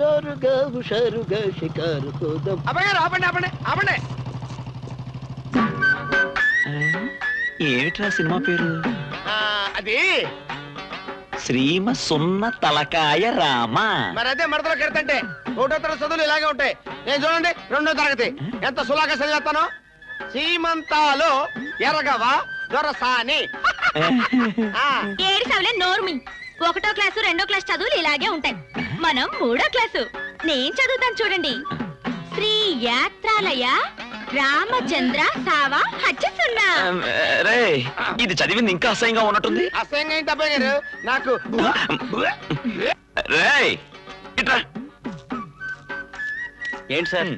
జోరుగా హుషారుగా షికారు కోదం అబ్బాయి గారు ఆపండి ఆపండి ఆపండి. ఏమిట్రా సినిమా పేరు? ఆ, అది శ్రీమ సున్న తలకాయ రామ. మరి అదే మడతలో కెడతంటే ఒకటో తరగతి చదువులు ఇలాగే ఉంటాయి. నేను చూడండి రెండో తరగతి. ఎంత సులాగా చదివేస్తాను? సీమంతాలు ఎరగవా దొరసాని. ఆ, ఏడిసవలే నోర్మి ఒకటో క్లాసు రెండో క్లాస్ చదువులు ఇలాగే ఉంటాయి. మనం మూడో క్లాసు. నేను చదువుతాను చూడండి. శ్రీ యాత్రాలయ రామచంద్ర సావా హచ్చసున్నా. రే ఇది చదివింది ఇంకా అసహ్యంగా ఉన్నట్టుంది. అసహ్యంగా ఏంటి అబ్బాయి గారు నాకు రే ఇట్రా. ఏంటి సార్?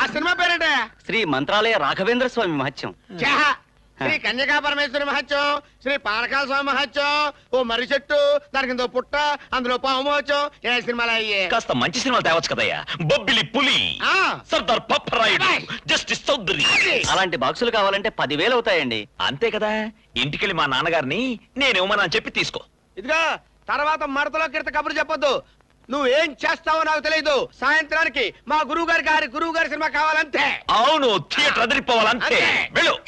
ఆ సినిమా పేరేంటే శ్రీ మంత్రాలయ రాఘవేంద్ర స్వామి మహత్యం. ఛా! శ్రీ కన్యకా పరమేశ్వరి మహత్యం శ్రీ పానకాల స్వామి మహత్యం ఓ మర్రి చెట్టు దానికి ఇందో పుట్ట అందులో పాము మహత్యం ఏ సినిమాలు అయ్యే? కాస్త మంచి సినిమాలు తేవచ్చు కదయ్యా. బొబ్బిలి పులి ఆ, సర్దార్ పప్పరాయుడు జస్టిస్ చౌదరి. అలాంటి బాక్సులు కావాలంటే పదివేలు అవుతాయండి. అంతే కదా? ఇంటికెళ్ళి మా నాన్నగారిని నేను ఇవ్వమని చెప్పి తీసుకో. ఇదిగో తర్వాత మడతలో కిడత కబురు చెప్పొద్దు. నువ్వేం చేస్తావో నాకు తెలియదు సాయంత్రానికి మా గురువు గారి గారి గురువు గారి సినిమా కావాలంతే. అవును థియేటర్ అదిరిపోవాలంతే. అంతే. వెళ్ళు.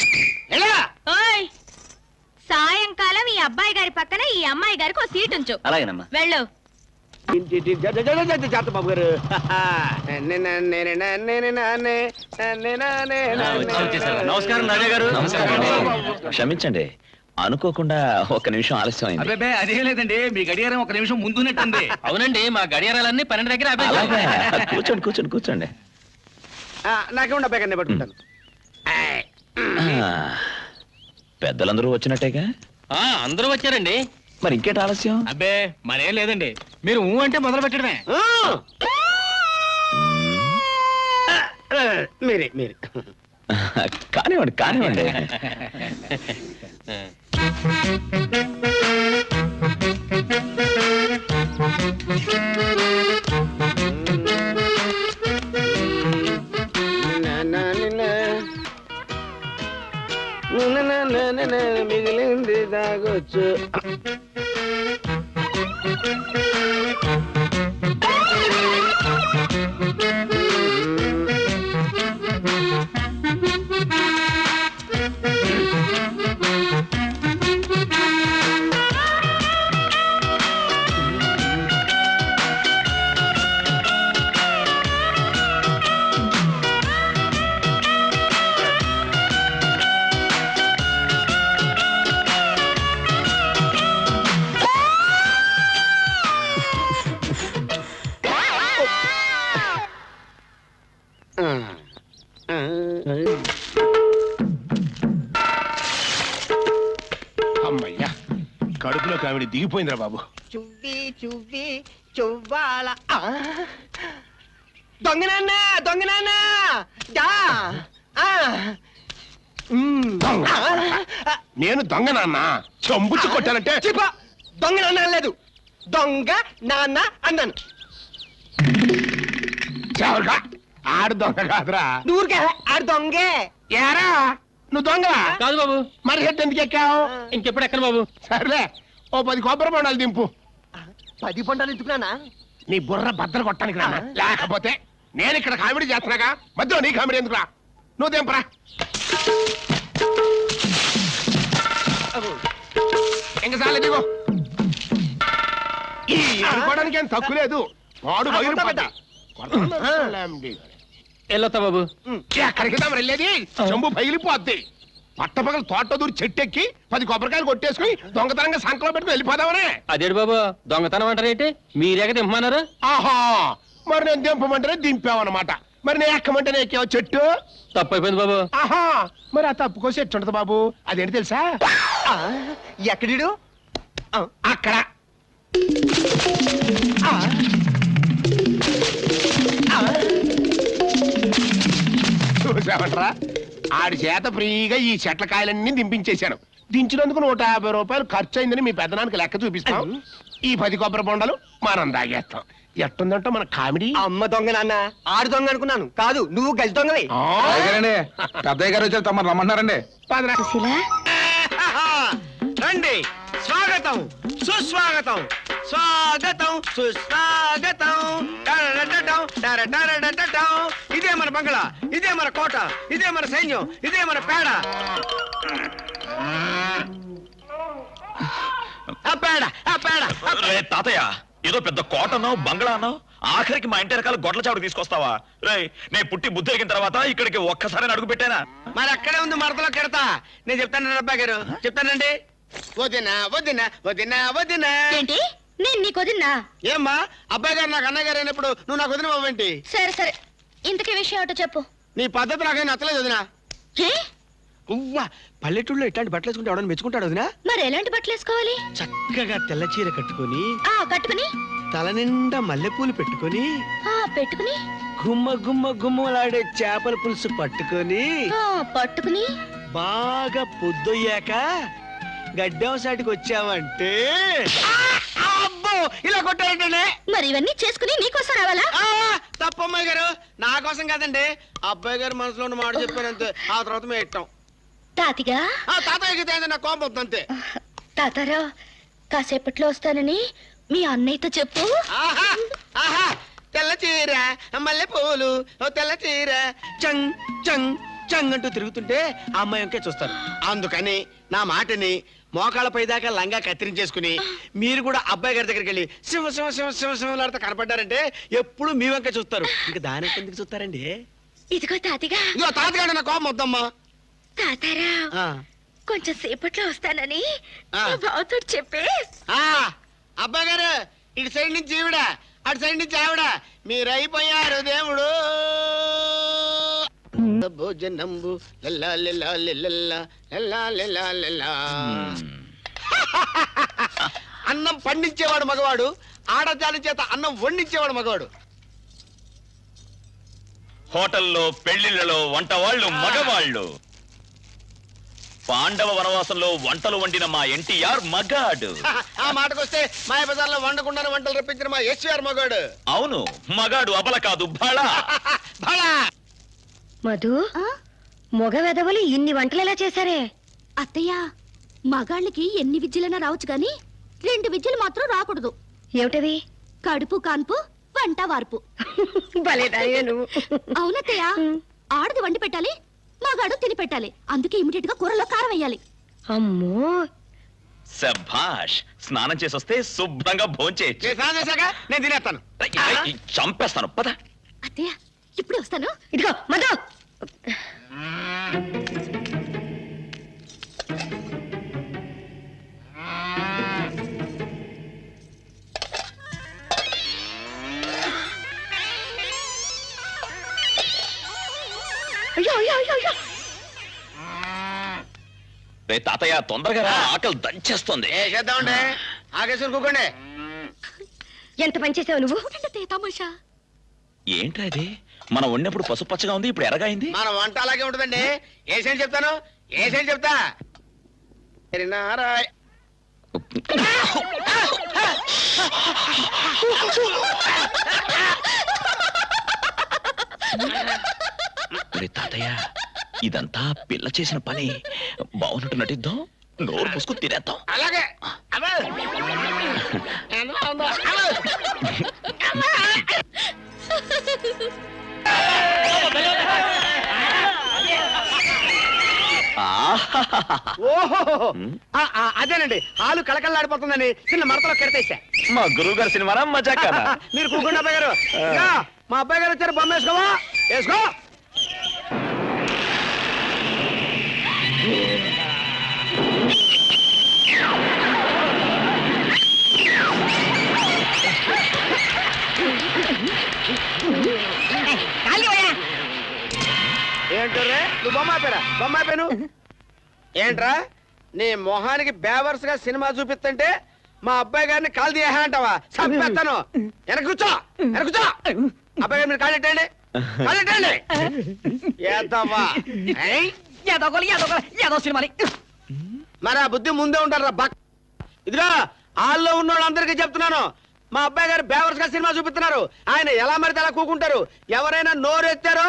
ఎలా? ఓయ్ సాయంకాలం ఈ అబ్బాయి గారి పక్కన ఈ అమ్మాయి గారికి ఒక సీట్ ఉంచు. అలాగేనమ్మా. వెళ్ళు. జాత బాబు గారు నమస్కారం రాజా గారు. క్షమించండి. అనుకోకుండా ఒక నిమిషం ఆలస్యం అయింది. అబ్బే అదేం లేదండి. మీ గడియారం ఒక నిమిషం ముందున్నట్టుంది. అవునండి మా గడియారాలన్నీ పన్నెండు దగ్గర అలాగా కూర్చోండి కూర్చోండి కూర్చోండి. నాకేమన్నా బేకన్నే పట్టుకుంటాను. ఆ, పెద్దలందరూ వచ్చినట్టేగా? అందరూ వచ్చారండి. మరి ఇంకేంటి ఆలస్యం? అబ్బే మరేం లేదండి. మీరు ఊ అంటే మొదలు పెట్టడమే. మీరే మీరే. కానివ్వండి కానివ్వండి. Thank you. కావిడి దిగిపోయిందిరా బాబు. చువ్వి చువ్వి చువ్వాల. ఆ! దొంగనాన్న దొంగనాన్న! ఆ! దొంగ. ఆ! నేను దొంగ నాన్న. చంబుచ్చు కొట్టానంటే చిప! దొంగ నాన్న అనలేదు దొంగ నాన్న అన్నాను. చావరుగా ఆడు దొంగ కాదురా. దూరికే ఆడు దొంగే. ఏరా? నువ్వు దొంగ కాదు బాబు. మరి హెడ్ ఎందుకు ఎక్కావు? ఇంకెప్పుడు ఎక్కడ బాబు? సర్లే. ఓ పది కొబ్బరి బొండాలు దింపు. పది పంటలు ఎందుకున్నానా నీ బుర్ర బద్దలు కొట్టడానికి రా లేకపోతే నేను ఇక్కడ కామెడీ చేస్తున్నాగా? మధ్యలో నీ కామెడీ ఎందుకురా? నువ్వు దింపరా. ఇంక చాలే దిగో ఈ అనుకోవడానికి ఏం తక్కువ లేదు. వాడు వెళ్ళొస్తా బాబు. ఎక్కడికి వెళ్ళేది? చెంబు పగిలిపోద్ది. పట్టపగలు తోట దూరి చెట్టెక్కి పది కొబ్బరికాయలు కొట్టేసుకుని దొంగతనంగా సంకలో పెట్టుకుని వెళ్ళిపోదామనే. అదేడు బాబు? దొంగతనం అంటారేంటి మీరేక దింపమన్నారు? ఆహా! మరి నేను దింపమంటేనే దింపావన్నమాట. మరి నేను ఎక్కమంటేనే ఎక్కావు చెట్టు? తప్పు అయిపోయింది బాబు. ఆహా! మరి ఆ తప్పుకో చెట్టు ఉంటది బాబు. అదేంటి తెలుసా? ఆ, ఎక్కడిడు ఆ, అక్కడ. ఆ. ఆ. ఆడి చేత ఫ్రీగా ఈ చెట్ల కాయలన్నీ దింపించేశాను దించినందుకు నూట యాభై రూపాయలు ఖర్చు అయిందని మీ పెద్దనానికి లెక్క చూపిస్తాం. ఈ పది కొబ్బరి బొండలు మనం దాగేస్తాం ఎట్టుందంటే మన కామెడీ? అమ్మ దొంగ నాన్న ఆడు దొంగ అనుకున్నాను. కాదు నువ్వు గజ దొంగవి. ఆ, పెద్దయ్య గారు వచ్చారు తమరు పదరా. రండి స్వాగతం సుస్వాగతం. స్వాగతం సుస్వాగతం. టారటారటటటం. ఇదే మన బంగ్లా ఇదే మన కోట ఇదే మన సైన్యం ఇదే మన పేడ. ఆ పేడ ఆ పేడ. ఆ పేడ. రే తాతయ్య ఏదో పెద్ద కోటనో బంగ్లానో? ఆఖరికి మా ఇంటి రకాల గొడ్ల చావుడు తీసుకొస్తావా? రే నేను పుట్టి బుద్ధి ఎరిగిన తర్వాత ఇక్కడికి ఒక్కసారి అడుగు పెట్టానా? మరి అక్కడే ఉంది మరతలో కెడతా. నేను చెప్తాను అబ్బాయి గారు. చెప్తానండి. వదినా వదినా వదినా వదినా. ఏంటి? నేను నీకు వదిన్నా. ఏమ్మా? అబ్బాయి గారు నాకు అన్నయ్య గారు అయినప్పుడు నువ్వు నాకు వదిన అవ్వేంటి సరే సరే. ఇంతకీ విషయం ఏమిటో చెప్పు. నీ పద్ధతి నాకేం నచ్చలేదు వదినా. ఏ? ఉవ్వా పల్లెటూళ్ళలో ఇట్లాంటి బట్టలు వేసుకుంటే ఎవడని మెచ్చుకుంటాడు వదినా? మరి ఎలాంటి బట్టలు వేసుకోవాలి? చక్కగా తెల్ల చీర కట్టుకొని ఆ కట్టుకుని. తల నిండా మల్లెపూలు పెట్టుకొని ఆ పెట్టుకుని. గుమ్మ గుమ్మ గుమ్మలాడే చేపల పులుసు పట్టుకొని ఆ పట్టుకుని. బాగా పొద్దొయ్యాక గడ్డం సాటికి వచ్చావంటే ఆ! అబ్బో ఇలా కొట్టారంటే మరి ఇవన్నీ చేసుకుని నీకోసం రావాలా? తప్పమ్మాయి గారు నా కోసం కాదండి. అబ్బాయి గారు మనసులో ఉన్న మాట చెప్పానంతే ఆ తర్వాత మేము ఇట్టాం తాతిగా? ఆ తాతయ్యకి తేంది నా కోపం వద్దు అంతే తాతారా కాసేపట్లో వస్తానని మీ అన్నయ్యతో చెప్పు. ఆహా ఆహా తెల్ల చీర మల్లె పూలు ఓ తెల్ల చీర. చంగ్ చంగ్. చంగ్ అంటూ తిరుగుతుంటే ఆ అమ్మాయి వంకే చూస్తారు. అందుకని నా మాటని మోకాళ్ళపై దాకా లంగా కత్తిరించేసుకుని మీరు కూడా అబ్బాయి గారి దగ్గరికి వెళ్ళి సింహ సింహ సింహ సింహ సింహలాడితే కనపడ్డారంటే ఎప్పుడు మీ వంక చూస్తారు. ఇంక దాని ఎందుకు చూస్తారండి? ఇదిగో తాతిగా ఇదిగో తాతగాడు నా కోపం వద్దమ్మా. తాతారా ఆ, కొంచెం సేపట్లో వస్తానని ఆ. మా బావతో చెప్పే. ఆ, అబ్బాయి గారు ఇటు సైడ్ నుంచి ఈవిడ అటు సైడ్ నుంచి ఆవిడ. మీరు అయిపోయారు దేవుడు. భోజనంబు. లల్లా లల్లా లల్లా లల్లా లల్లా లల్లా. అన్నం పండించేవాడు మగవాడు ఆడజాని చేత అన్నం వండించేవాడు మగవాడు. హోటల్లో పెళ్ళిళ్ళలో వంట వాళ్ళు మగవాళ్ళు. పాండవ వనవాసంలో వంటలు వండిన మా ఎన్టీఆర్ మగాడు. ఆ మాటకొస్తే మాయ బజార్లో వండకుండానే వంటలు రప్పించిన మా ఎస్ఆర్ మగవాడు అవును మగాడు అబల కాదు బళ. భళా మధు మగ వెధవలు ఇన్ని వంటలు ఎలా చేశారే? అత్తయ్య మగాళ్ళకి ఎన్ని విద్యలైనా రావచ్చు గాని రెండు విద్యలు మాత్రం రాకూడదు. ఏమిటవి? కడుపు కాన్పు వంట వార్పు. అవునత్తయ్య ఆడది వండి పెట్టాలి మగాడు తిని పెట్టాలి. అందుకే ఇమిడియట్గా కూరలో కారం వేయాలి. అమ్మో! శభాష్ స్నానం చేసి వస్తే శుభ్రంగా భోంచేయచ్చు. నేను స్నానం చేశాక నేను తినేస్తాను. చంపేస్తాను. పద. అత్తయ్య ఇప్పుడే వస్తాను. ఇదిగో మధు! అయ్యో అయ్యో అయ్యో అయ్యో! రే తాతయ్య తొందరగా రా, ఆకలి దంచేస్తుంది. ఏ చేద్దామండి. ఆగేసి కూకోండి ఎంత పని చేసావు నువ్వు? తమాషా. ఇది? మనం వండినప్పుడు పసుపు పచ్చగా ఉంది ఇప్పుడు ఎరగైంది మన వంట అలాగే ఉంటుందండి. ఏసేంటి చెప్తాను? ఏసేంటి చెప్తా? తాతయ్య ఇదంతా పిల్ల చేసిన పని. బాగున్నట్టు నటిద్దాం నోరు పుసుకు తినేద్దాం. అలాగే. ఓహో. అదేనండి. హాలు కళకళలాడిపోతుందని చిన్న మరతలో కెడతేసా. మా గురువు గారి సినిమా మజాకానా మీరు కూకుండా అబ్బాయి గారు. మా అబ్బాయి గారు వచ్చారు బొమ్మ వేసుకోవా? వేసుకో. ఏంటరే నువ్వు బొమ్మ ఆపారా. బొమ్మ ఆపాను. ఏంట్రా? నీ మొహానికి బేవర్స్గా సినిమా చూపిస్తుంటే మా అబ్బాయి గారిని కాల్ తీయహా అంటావా చంపేస్తాను వెనక కూర్చో. వెనక కూర్చో. అబ్బాయి గారు మీరు ఏద్దామా ఏయ్? మరి ఆ బుద్ధి ముందే ఉంటారు బక్. ఇదిగా హాల్లో ఉన్న వాళ్ళందరికీ చెప్తున్నాను. మా అబ్బాయి గారు బేవర్స్గా సినిమా చూపిస్తున్నారు ఆయన ఎలా మరితే అలా కూకుంటారు. ఎవరైనా నోరెత్తారో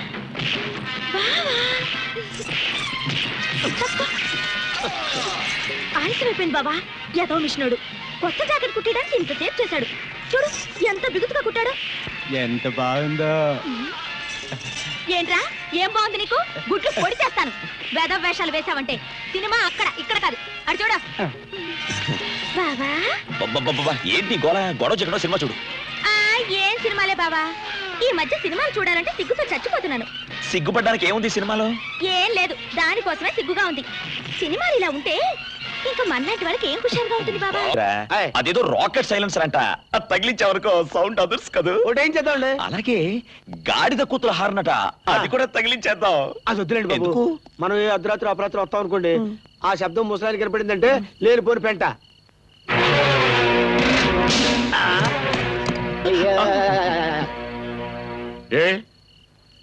అయిపోయింది బాబా. ఏదో మిషనుడు. కొత్త జాకెట్ కుట్టడానికి ఇంత సేపు చేశాడు. చూడు ఎంత బిగుతుగా కుట్టాడు. ఎంత బాగుందో. ఏంట్రా? ఏం బాగుంది నీకు? గుడ్లు పొడి చేస్తాను. వేద వేషాలు వేసావంటే సినిమా అక్కడ ఇక్కడ కాదు. అడు చూడు. బాబా. ఏంటి గోళ గొడవ చెక్కడో సినిమా చూడు. ఆ ఏం సినిమాలే బాబా? ఈ మధ్య సినిమాలు చూడాలంటే సిగ్గుతో చచ్చిపోతున్నాను. సిగ్గుపడ్డానికి ఏముంది ఈ సినిమాలో? ఏం లేదు దానికోసమే సిగ్గుగా ఉంది. సినిమాలు ఇలా ఉంటే ఇంకా మన్నాటి వాళ్ళకి ఏం ఖుషాలుగా ఉంటుంది బాబా. అదేదో రాకెట్ సైలెన్సర్ అంట. అది తగిలించే వరకు సౌండ్ అదర్స్ కదూ? ఒకటి ఏం చేద్దాంలే? అలాగే గాడిద కూతురు హార్నట. అది కూడా తగిలించేద్దాం. అది వద్దులేండి బాబు? మనం ఏ అర్ధరాత్రి అపరాత్రి వస్తాం అనుకోండి ఆ శబ్దం ముసలానికి కనపడిందంటే లేనిపోని పెంట. ఏ?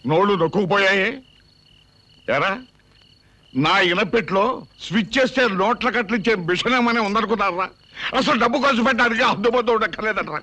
నోళ్ళు నొక్కుపోయాయే ఎరా నా ఇనపెట్లో స్విచ్ చేస్తే నోట్ల కట్లించే మిషన్ ఏమైనా ఉందనుకున్నారా? అసలు డబ్బు ఖర్చు పెట్టడానికి అందుబాటు ఉండక్కర్లేదట్రా.